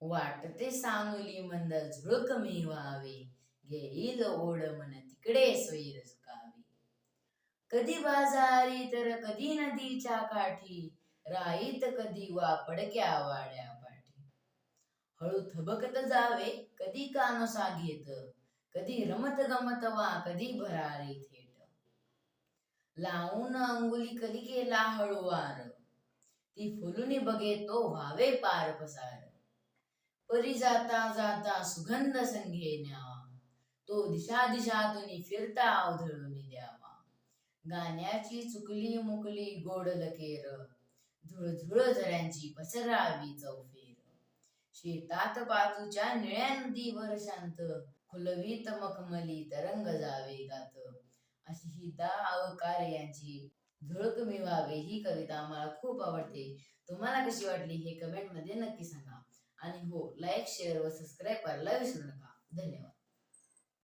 वाटते सांगली मंद झुळक मी व्हावे घेईल ओढ मन तिकडे सोयीर सुकावे. कधी बाजारी तर कधी नदीच्या काठी. राईत कधी वा पडक्या वाड्या पाठी. हळू थबकत जावे कधी कानोसा घेत. कधी रमत गमत वा कधी भरारी थेट. लावून अंगुली कधी केला हळूवार. ती फुलुनी बघे तो व्हावे पार पसार. परी जाता जाता सुगंध संघे न्यावा तो दिशा दिशातून फिरता अवधळून द्यावा. गाण्याची चुकली मुकली गोड लकेर. झुळझुळ झऱ्यांची पसरावी चौफेर. शेतात पाचूच्या निळ्या नदीवर शांत खुलवीत मखमली तरंग जावे गात अशी ही दा अवकार यांची झुळक मिळवावे ही कविता मला खूप आवडते. तुम्हाला कशी वाटली हे कमेंटमध्ये नक्की हो लाईक शेअर व सबस्क्राईब करायला विसरू नका धन्यवाद